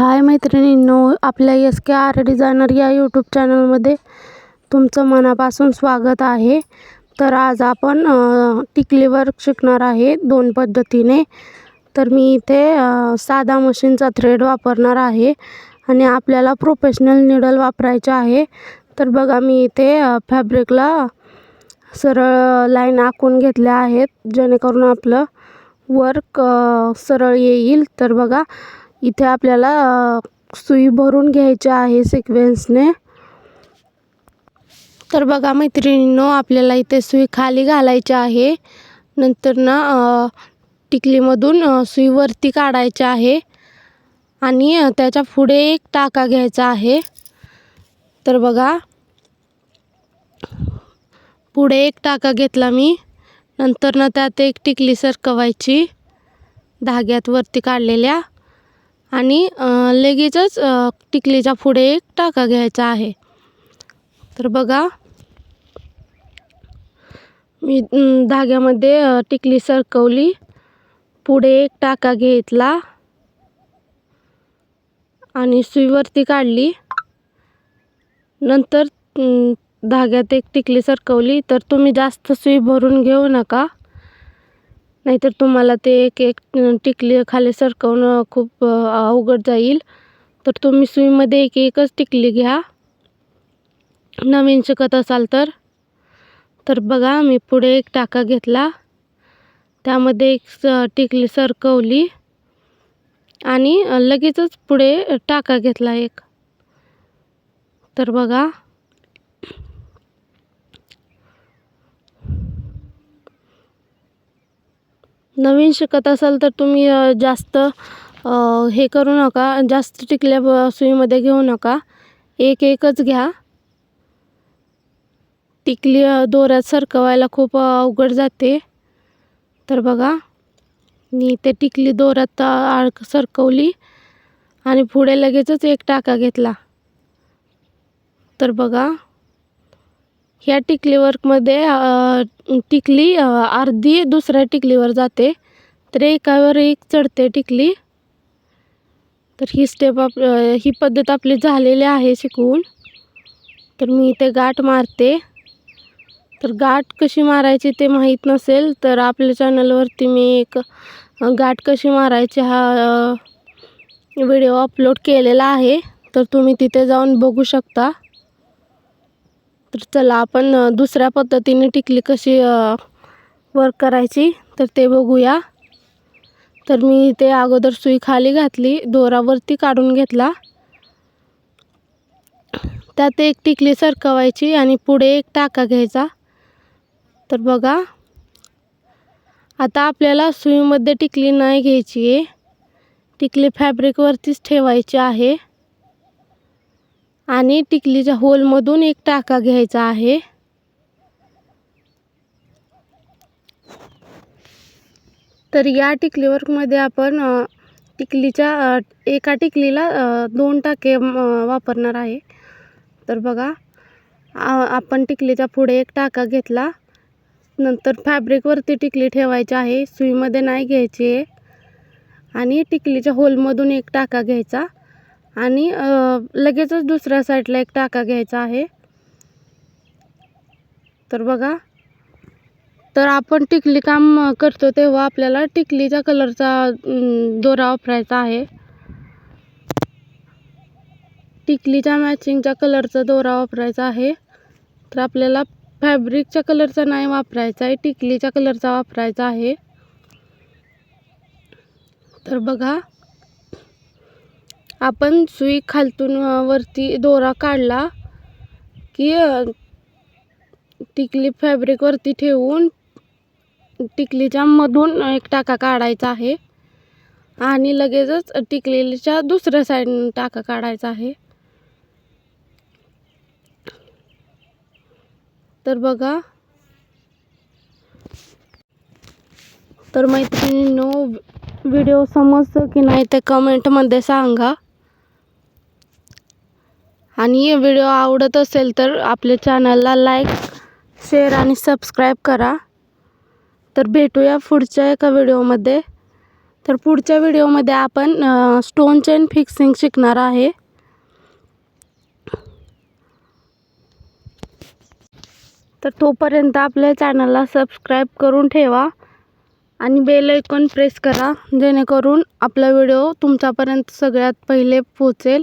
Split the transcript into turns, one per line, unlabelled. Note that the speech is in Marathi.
हाय मैत्रिणींनो आपल्या एस के आर डिझायनर या यूट्यूब चॅनलमध्ये तुमचं मनापासून स्वागत आहे. तर आज आपण टिकली वर्क शिकणार आहे दोन पद्धतीने. तर मी इथे साधा मशीनचा थ्रेड वापरणार आहे आणि आपल्याला प्रोफेशनल निडल वापरायचे आहे. तर बघा मी इथे फॅब्रिकला सरळ लाईन आखून घेतल्या आहेत जेणेकरून आपलं वर्क सरळ येईल. तर बघा इथे आपल्याला सुई भरून घ्यायची आहे सिक्वेन्सने तर बघा मैत्रिणींनो आपल्याला इथे सुई खाली घालायची आहे. नंतर ना टिकलीमधून सुई वरती काढायची आहे. आणि त्याच्या पुढे एक टाका घ्यायचा आहे. तर बघा. पुढे एक टाका घेतला मी. नंतर ना त्यात एक टिकली सरकवायची. धाग्यात वरती काढलेल्या. आणि लगेचच टिकलीच्या पुढे एक टाका घ्यायचा आहे. तर बघा. मी धाग्यामध्ये टिकली सरकवली. पुढे एक टाका घेतला. आणि सुईवरती काढली. नंतर धाग्यात एक टिकली सरकवली. तर तुम्ही जास्त सुई भरून घेऊ नका. नाहीतर तुम्हाला ते एक एक टिकली खाली सरकवणं खूप अवघड जाईल. तर तुम्ही सुईमध्ये एक एकच टिकली घ्या. नवीन शिकत असाल तर. तर बघा मी पुढे एक टाका घेतला. त्यामध्ये एक स टिकली सरकवली. आणि लगेचच पुढे टाका घेतला एक. तर बघा. नवीन शिकत असाल तर तुम्ही जास्त हे करू नका. जास्त टिकल्या सुईमध्ये घेऊ नका. एक एकच घ्या. टिकली दोऱ्यात सरकवायला खूप अवघड जाते. तर बघा मी ते टिकली दोऱ्यात आळक सरकवली आणि पुढे लगेचच एक टाका घेतला. तर बघा ह्या टिकली वर्कमध्ये टिकली अर्धी दुसऱ्या टिकलीवर जाते. तर एकावर एक चढते टिकली. तर ही स्टेप आप ही पद्धत आपली झालेली आहे शिकवून. तर मी इथे गाठ मारते. तर गाठ कशी मारायची ते माहीत नसेल तर आपल्या चॅनलवरती मी एक गाठ कशी मारायची हा व्हिडिओ अपलोड केलेला आहे. तर तुम्ही तिथे जाऊन बघू शकता. तर चला आपण दुसऱ्या पद्धतीने टिकली कशी वर्क करायची तर ते बघूया. तर मी इथे अगोदर सुई खाली घातली दोरावरती काढून घेतला. त्यात एक टिकली सरकवायची आणि पुढे एक टाका घ्यायचा. तर बघा. आता आपल्याला सुईमध्ये टिकली नाही घ्यायची आहे. टिकली फॅब्रिकवरतीच ठेवायची आहे. आणि टिकलीच्या होलमधून एक टाका घ्यायचा आहे. तर या टिकली वर्कमध्ये आपण टिकलीच्या एका टिकलीला दोन टाके वापरणार आहे. तर बघा आपण टिकलीच्या पुढे एक टाका घेतला. नंतर फॅब्रिकवरती टिकली ठेवायची आहे. सुईमध्ये नाही घ्यायची आहे. आणि टिकलीच्या होलमधून एक टाका घ्यायचा. आणि लगेचच दुसऱ्या साईडला एक टाका घ्यायचा आहे. तर बघा. तर आपण टिकली काम करतो तेव्हा आपल्याला टिकलीच्या कलरचा दोरा वापरायचा आहे. टिकलीच्या मॅचिंगच्या कलरचा दोरा वापरायचा आहे. तर आपल्याला फॅब्रिकच्या कलरचा नाही वापरायचा आहे टिकलीच्या कलरचा वापरायचा आहे. तर बघा. आपण सुई खालतून वरती दोरा काढला की टिकली फॅब्रिकवरती ठेवून टिकलीच्या मधून एक टाका काढायचा आहे आणि लगेचच टिकलीच्या दुसऱ्या साईडनं टाका काढायचा आहे. तर बघा. तर मैत्रिणींनो व्हिडिओ समजतो की नाही ते कमेंटमध्ये सांगा. आणि व्हिडिओ आवडत असेल तर आपल्या चॅनलला लाईक शेअर आणि सबस्क्राईब करा. तर भेटूया पुढच्या एका व्हिडिओमध्ये तर पुढच्या व्हिडिओमध्ये आपण स्टोन चेन फिक्सिंग शिकणार आहे. तर तोपर्यंत आपल्या चॅनलला सबस्क्राईब करून ठेवा आणि बेल ऐकून प्रेस करा जेणेकरून आपला व्हिडिओ तुमच्यापर्यंत सगळ्यात पहिले पोचेल